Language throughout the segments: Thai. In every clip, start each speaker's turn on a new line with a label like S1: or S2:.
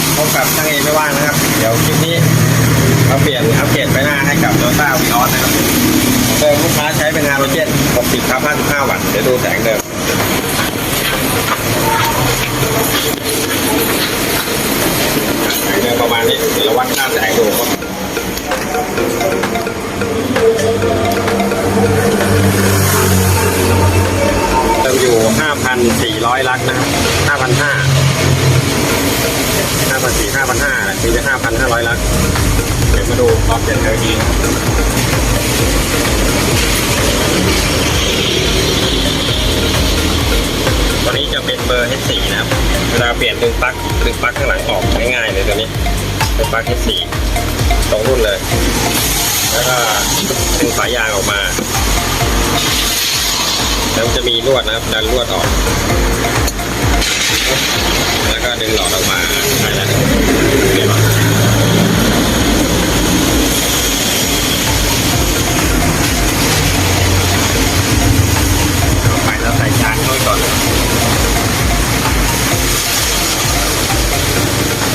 S1: ับพบกับช่างเอไม่ว่างนะครับ เดี๋ยวคลิปนี้มาเปลี่ยนอัปเกรดไปหน้าให้กับโตต้าวีออสนะครับเดิมลูกค้าใช้เป็นฮาโลเจน 60ครับ55 วัตต์ เดี๋ยวดูแสงเดิมแสงเดิมประมาณนี้ เดี๋ยวเราวัดค่าแสงดูครับเติมอยู่ 5,400 ลักนะครับ5,500 ห้าพันสี่ห้าพันห้า มีไปห้าพันห้าร้อยลักเดี๋ยวมาดูรอบเจ็ดเทอร์ดีตัวนี้จะเป็นเบอร์ H4 นะครับ เวลาเปลี่ยนดึงปลั๊กดึงปลั๊กข้างหลังออกง่ายๆเลยตัวนี้เป็นปลั๊ก H4 ตรงรุ่นเลย แล้วก็ดึงฝายยางออกมา แล้วจะมีลวดนะครับดันลวดออก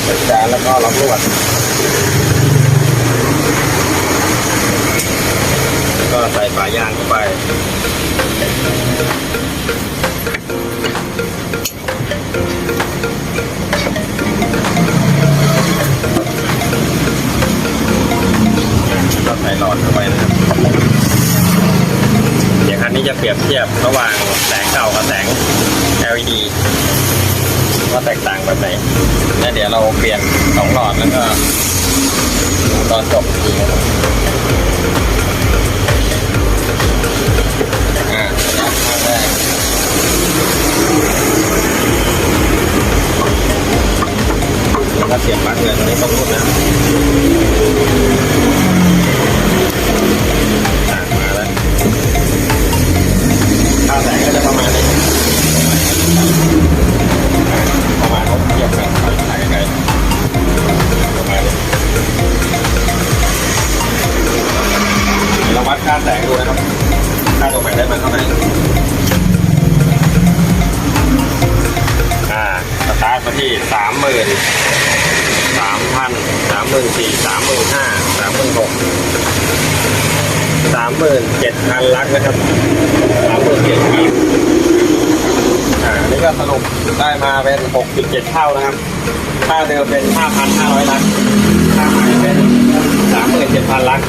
S1: ใส่จานแล้วก็ล็อกลวดก็ใส่ฝายางเข้าไปก็ใส่หลอดเข้าไปนะครับเดี๋ยวคันนี้จะเปรียบเทียบระหว่างแสงเก่ากับแสง LED ว่าแตกต่างแบบไหนแล้วเดี๋ยวเราเปลี่ยนสองหลอดแล้วก็ดูตอนจบอีกทีนะครับอ่าข้างแรกแล้วก็เสียบปลั๊กเลยตอนนี้ต้องรุ่นนะ เราวัดค่าแสงดูนะครับ ค่าตรงไหนได้มาเท่าไหร่อ่าสตาร์ทมาที่สามหมื่นสามพันสามหมื่นสี่สามหมื่นห้าสามหมื่นหกสามหมื่นเจ็ดพันลักนะครับสามหมื่นเจ็ดพันอ่านนี่ก็สรุปได้มาเป็นหกจุดเจ็ดเท่านะครับ ค่าเดิมเป็นห้าพันห้าร้อยลักค่าใหม่เป็นสามหมื่นเจ็ดพันลัก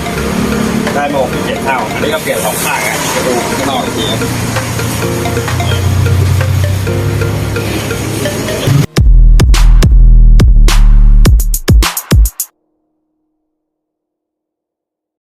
S1: ได้มาหกจุด เท่าอันนี้ก็เปลี่ยนสองข้างอะจะดูข้างนอกอีกที